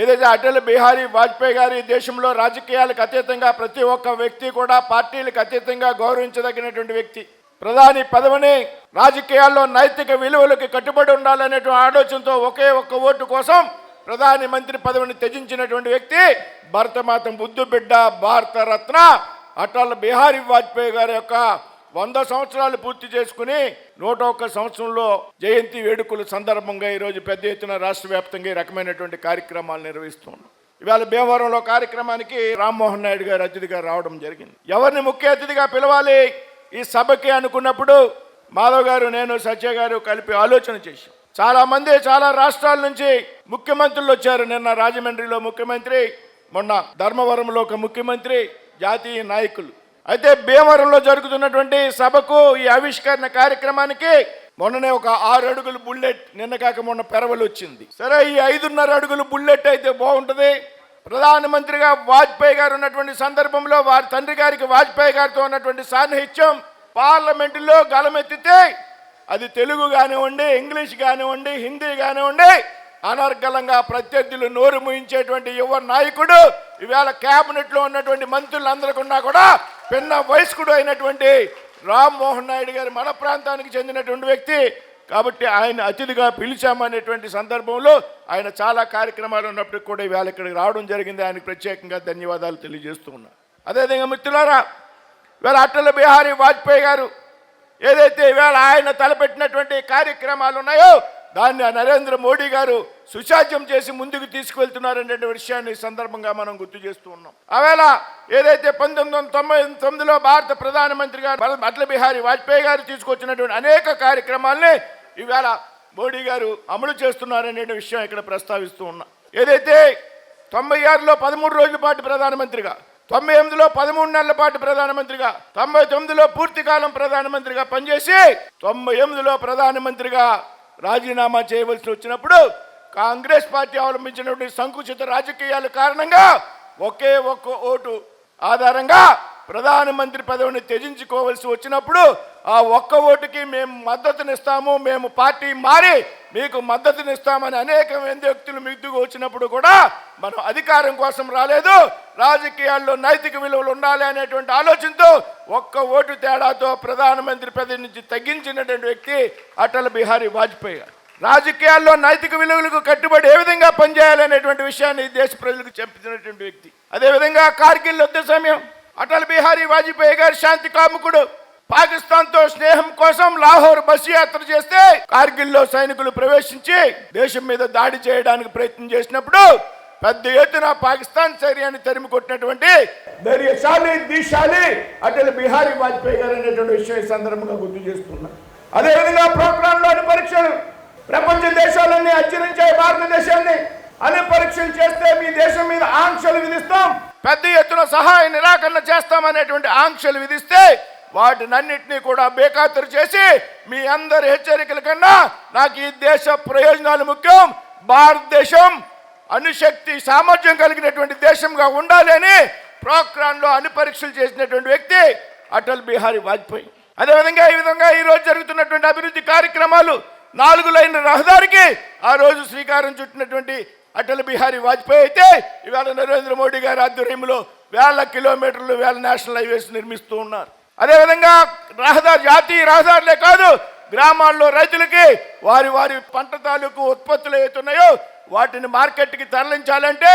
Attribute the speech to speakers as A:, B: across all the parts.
A: ఏదైతే అటల్ బిహారీ వాజ్పేయి గారి దేశంలో రాజకీయాలకు అతీతంగా ప్రతి ఒక్క వ్యక్తి కూడా పార్టీలకు అతీతంగా గౌరవించదగినటువంటి వ్యక్తి. ప్రధాని పదవిని రాజకీయాల్లో నైతిక విలువలకు కట్టుబడి ఉండాలనేటువంటి ఆలోచనతో ఒకే ఒక్క ఓటు కోసం ప్రధాని మంత్రి పదవిని త్యజించినటువంటి వ్యక్తి భరతమాత బుద్ధు బిడ్డ భారత రత్న అటల్ బిహారీ వాజ్పేయి గారి యొక్క వంద సంవత్సరాలు పూర్తి చేసుకుని నూట ఒక్క సంవత్సరంలో జయంతి వేడుకల సందర్భంగా ఈరోజు పెద్ద ఎత్తున రాష్ట్ర వ్యాప్తంగా ఈ రకమైనటువంటి కార్యక్రమాలు నిర్వహిస్తున్నాం ఇవాళ భీమవరంలో కార్యక్రమానికి రామ్మోహన్ నాయుడు గారు అతిథిగా రావడం జరిగింది. ఎవరిని ముఖ్య అతిథిగా పిలవాలి? ఈ సభకి అనుకున్నప్పుడు మాధవ్ గారు నేను సత్య గారు కలిపి ఆలోచన చేశాం. చాలా మంది చాలా రాష్ట్రాల నుంచి ముఖ్యమంత్రులు వచ్చారు. నిన్న రాజమండ్రిలో ముఖ్యమంత్రి మొన్న ధర్మవరంలో ఒక ముఖ్యమంత్రి జాతీయ నాయకులు. అయితే భీమవరంలో జరుగుతున్నటువంటి సభకు ఈ ఆవిష్కరణ కార్యక్రమానికి మొన్ననే ఒక ఆరు అడుగులు బుల్లెట్ నిన్న కాక మొన్న పెరవలు వచ్చింది. సరే ఈ ఐదున్నర అడుగులు బుల్లెట్ అయితే బాగుంటుంది. ప్రధానమంత్రిగా వాజ్పేయి గారు ఉన్నటువంటి సందర్భంలో వారి తండ్రి గారికి వాజ్పేయి గారితో ఉన్నటువంటి సాన్నిహిత్యం పార్లమెంటులో గలమెత్తితే అది తెలుగు కానివ్వండి ఇంగ్లీష్ కానివ్వండి హిందీ కానివ్వండి అనర్గళంగా ప్రత్యర్థులు నోరు ముయించేటువంటి యువ నాయకుడు ఈవేళ క్యాబినెట్లో ఉన్నటువంటి మంత్రులందరికన్నా కూడా పిన్న వయస్కుడు అయినటువంటి రామ్మోహన్ నాయుడు గారు మన ప్రాంతానికి చెందినటువంటి వ్యక్తి. కాబట్టి ఆయన అతిథిగా పిలిచామనేటువంటి సందర్భంలో ఆయన చాలా కార్యక్రమాలు ఉన్నప్పటికీ కూడా ఇవాళ ఇక్కడికి రావడం జరిగింది. ఆయనకు ప్రత్యేకంగా ధన్యవాదాలు తెలియజేస్తూ ఉన్నా. అదేవిధంగా మిత్రులారా ఇవాళ అటల్ బిహారీ వాజ్పేయి గారు ఏదైతే ఇవాళ ఆయన తలపెట్టినటువంటి కార్యక్రమాలు ఉన్నాయో దాన్ని నరేంద్ర మోడీ గారు సుశాధ్యం చేసి ముందుకు తీసుకువెళ్తున్నారనే విషయాన్ని సందర్భంగా మనం గుర్తు చేస్తూ ఉన్నాం. ఆవేళ ఏదైతే పంతొమ్మిది వందల తొంభై తొమ్మిదిలో భారత ప్రధానమంత్రి గారు అటల్ బిహారీ వాజ్పేయి గారు తీసుకొచ్చినటువంటి అనేక కార్యక్రమాల్ని ఇవాళ మోడీ గారు అమలు చేస్తున్నారనే విషయం ఇక్కడ ప్రస్తావిస్తూ ఉన్నా. ఏదైతే తొంభై ఆరులో పదమూడు రోజుల పాటు ప్రధానమంత్రిగా తొంభై ఎనిమిదిలో పదమూడు నెలల పాటు ప్రధానమంత్రిగా తొంభై తొమ్మిదిలో పూర్తి కాలం ప్రధానమంత్రిగా పనిచేసి తొంభై ఎనిమిదిలో ప్రధానమంత్రిగా రాజీనామా చేయవలసి వచ్చినప్పుడు కాంగ్రెస్ పార్టీ అవలంబించినటువంటి సంకుచిత రాజకీయాల కారణంగా ఒకే ఒక్క ఓటు ఆధారంగా ప్రధానమంత్రి పదవిని త్యజించుకోవలసి వచ్చినప్పుడు ఆ ఒక్క ఓటుకి మేము మద్దతునిస్తాము మేము పార్టీ మారి మీకు మద్దతునిస్తామని అనేక మంది వ్యక్తులు మిగ్గుకు వచ్చినప్పుడు కూడా మనం అధికారం కోసం రాలేదు. రాజకీయాల్లో నైతిక విలువలు ఉండాలి అనేటువంటి ఆలోచనతో ఒక్క ఓటు తేడాతో ప్రధానమంత్రి పదవి నుంచి తగ్గించినటువంటి వ్యక్తి అటల్ బిహారీ వాజ్పేయి గారు. రాజకీయాల్లో నైతిక విలువలకు కట్టుబడి ఏ విధంగా పనిచేయాలనేటువంటి విషయాన్ని ఈ దేశ ప్రజలకు చెప్తున్నటువంటి వ్యక్తి. అదేవిధంగా కార్గిల్ యుద్ధ సమయం అటల్ బిహారీ వాజ్పేయి గారి శాంతి కాముకుడు పాకిస్తాన్తో స్నేహం కోసం లాహోర్ బస్సు యాత్ర చేస్తే కార్గిల్లో సైనికులు ప్రవేశించి దేశం మీద దాడి చేయడానికి ప్రయత్నం చేసినప్పుడు పెద్ద ఎత్తున పాకిస్తాన్ చర్యని తరిమి కొట్టినటువంటి ధైర్యశాలి దీశాలి అటల్ బిహారీ వాజ్పేయి గారు అనేటువంటి విషయం ఈ సందర్భంగా గుర్తు చేస్తున్నారు అదేవిధంగా ప్రోగ్రాంలోని పరీక్షలు ప్రపంచ దేశాలన్నీ అచ్చరించే భారతదేశాన్ని అన్ని పరీక్షలు చేస్తే మీ దేశం మీద ఆంక్షలు విధిస్తాం. పెద్ద ఎత్తున సహాయ నిరాకరణ చేస్తామనేటువంటి ఆంక్షలు విధిస్తే వాటినన్నింటినీ కూడా బేఖాతరు చేసి మీ అందరి హెచ్చరికల కన్నా నాకు ఈ దేశ ప్రయోజనాలు ముఖ్యం. భారతదేశం అణుశక్తి సామర్థ్యం కలిగినటువంటి దేశంగా ఉండాలి అని ప్రోగ్రాంలో అన్ని పరీక్షలు చేసినటువంటి వ్యక్తి అటల్ బిహారీ వాజ్పేయి. అదేవిధంగా ఈ విధంగా ఈరోజు జరుగుతున్నటువంటి అభివృద్ధి కార్యక్రమాలు నాలుగు లైన్ల రహదారికి ఆ రోజు శ్రీకారం చుట్టినటువంటి అటల్ బిహారీ వాజ్పేయి అయితే ఇవాళ నరేంద్ర మోడీ గారి ఆధ్వర్యంలో వేల కిలోమీటర్లు వేల నేషనల్ హైవేస్ నిర్మిస్తూ ఉన్నారు. అదేవిధంగా రహదారి జాతీయ రహదారులే కాదు గ్రామాల్లో రైతులకి వారి వారి పంట తాలూకు ఉత్పత్తులు అవుతున్నాయో వాటిని మార్కెట్కి తరలించాలంటే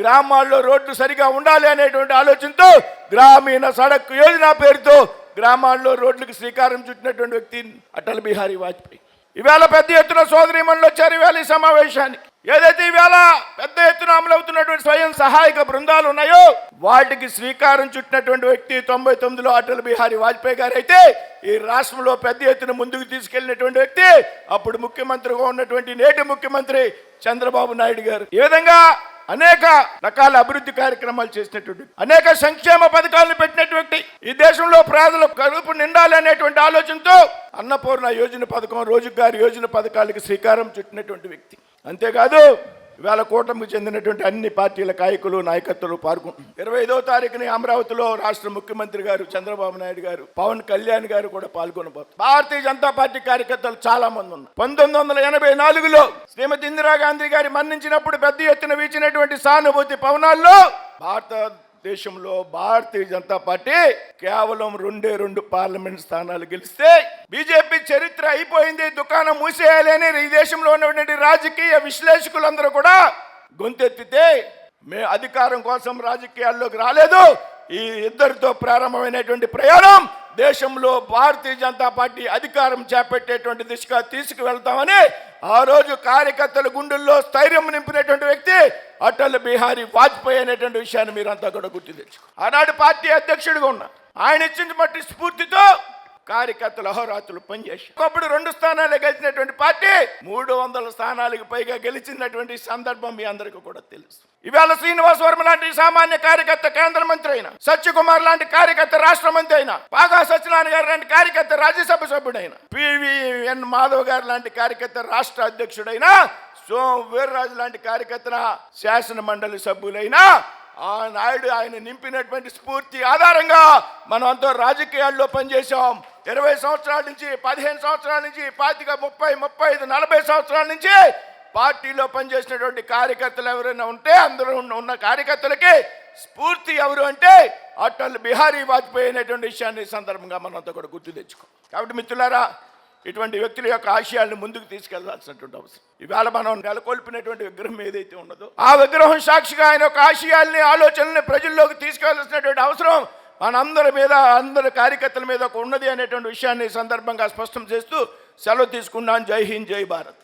A: గ్రామాల్లో రోడ్లు సరిగా ఉండాలి అనేటువంటి ఆలోచనతో గ్రామీణ సడక్ యోజన పేరుతో గ్రామాల్లో రోడ్లకు శ్రీకారం చుట్టినటువంటి వ్యక్తి అటల్ బిహారీ వాజ్పేయి. ఇవాళ పెద్ద ఎత్తున సోదరిమణులు వచ్చారు ఇవాళ ఈ సమావేశానికి. ఏదైతే ఇవాళ పెద్ద ఎత్తున అమలవుతున్నటువంటి స్వయం సహాయక బృందాలు ఉన్నాయో వాటికి శ్రీకారం చుట్టినటువంటి వ్యక్తి తొంభై తొమ్మిదిలో అటల్ బిహారీ వాజ్పేయి గారు అయితే ఈ రాష్ట్రంలో పెద్ద ఎత్తున ముందుకు తీసుకెళ్ళినటువంటి వ్యక్తి అప్పుడు ముఖ్యమంత్రిగా ఉన్నటువంటి నేటి ముఖ్యమంత్రి చంద్రబాబు నాయుడు గారు. ఈ విధంగా అనేక రకాల అభివృద్ధి కార్యక్రమాలు చేసినటువంటి అనేక సంక్షేమ పథకాలను పెట్టినటువంటి ఈ దేశంలో ప్రజల కడుపు నిండాలి అనేటువంటి ఆలోచనతో అన్నపూర్ణ యోజన పథకం రోజుగారి యోజన పథకాలకి శ్రీకారం చుట్టినటువంటి వ్యక్తి. అంతేకాదు ఇవాళ కూటమికి చెందినటువంటి అన్ని పార్టీల కాయకులు నాయకత్వాలు పాల్గొంటున్నారు ఇరవై ఐదో తారీఖుని అమరావతిలో రాష్ట్ర ముఖ్యమంత్రి గారు చంద్రబాబు నాయుడు గారు పవన్ కళ్యాణ్ గారు కూడా పాల్గొనబోతున్నారు. భారతీయ జనతా పార్టీ కార్యకర్తలు చాలా మంది ఉన్నారు. పంతొమ్మిది వందల ఎనభై నాలుగులో శ్రీమతి ఇందిరాగాంధీ గారి మరణించినప్పుడు పెద్ద ఎత్తున వీచినటువంటి సానుభూతి పవనాల్లో భారత భారతదేశంలో భారతీయ జనతా పార్టీ కేవలం రెండే రెండు పార్లమెంట్ స్థానాలు గెలిస్తే బీజేపీ చరిత్ర అయిపోయింది దుకాణం మూసేయాలి అని ఈ దేశంలో ఉన్నటువంటి రాజకీయ విశ్లేషకులందరూ కూడా గొంతెత్తితే మే అధికారం కోసం రాజకీయాల్లోకి రాలేదు. ఈ ఇద్దరితో ప్రారంభమైనటువంటి ప్రయాణం దేశంలో భారతీయ జనతా పార్టీ అధికారం చేపట్టేటువంటి దిశగా తీసుకువెళ్తామని ఆ రోజు కార్యకర్తల గుండెల్లో స్థైర్యం నింపినటువంటి వ్యక్తి అటల్ బిహారీ వాజ్పేయి అనేటువంటి విషయాన్ని మీరంతా కూడా గుర్తు తెచ్చుకో. ఆనాడు పార్టీ అధ్యక్షుడిగా ఉన్నా. ఆయన ఇచ్చిన బట్టి స్ఫూర్తితో కార్యకర్తలు అహోరాత్రులు పనిచేశారు. ఒకప్పుడు రెండు స్థానాలు గెలిచినటువంటి పార్టీ మూడు వందల స్థానాలకు పైగా గెలిచినటువంటి సందర్భం మీ అందరికీ కూడా తెలుసు. ఇవాళ శ్రీనివాస్ వర్మ లాంటి సామాన్య కార్యకర్త కేంద్ర మంత్రి అయిన సత్యకుమార్ లాంటి కార్యకర్త రాష్ట్ర మంత్రి అయిన పాగా సత్యనారాయణ గారు లాంటి కార్యకర్త రాజ్యసభ సభ్యుడైన పివిఎన్ మాధవ్ గారు లాంటి కార్యకర్త రాష్ట్ర అధ్యక్షుడైన సోమ వీర్రాజు లాంటి కార్యకర్త శాసన మండలి సభ్యులైనా ఆ నాయుడు ఆయన నింపినటువంటి స్ఫూర్తి ఆధారంగా మనం అంతా రాజకీయాల్లో పనిచేసాం ఇరవై సంవత్సరాల నుంచి పదిహేను సంవత్సరాల నుంచి పాతిక ముప్పై ముప్పై ఐదు నలభై సంవత్సరాల నుంచి పార్టీలో పనిచేసినటువంటి కార్యకర్తలు ఎవరైనా ఉంటే అందరూ ఉన్న- కార్యకర్తలకి స్ఫూర్తి ఎవరు అంటే అటల్ బిహారీ వాజ్పేయి అనేటువంటి విషయాన్ని సందర్భంగా మనంతా కూడా గుర్తు తెచ్చుకో. కాబట్టి మిత్రులారా ఇటువంటి వ్యక్తుల యొక్క ఆశయాలను ముందుకు తీసుకెళ్ళాల్సినటువంటి అవసరం. ఇవాళ మనం నెలకొల్పినటువంటి విగ్రహం ఏదైతే ఉన్నదో ఆ విగ్రహం సాక్షిగా ఆయన యొక్క ఆశయాల్ని ఆలోచనల్ని ప్రజల్లోకి తీసుకెళ్ళాల్సినటువంటి అవసరం మనందరి మీద అందరి కార్యకర్తల మీద ఒక ఉన్నది అనేటువంటి విషయాన్ని సందర్భంగా స్పష్టం చేస్తూ సెలవు తీసుకున్నాను. జై హింద్ జై భారత్.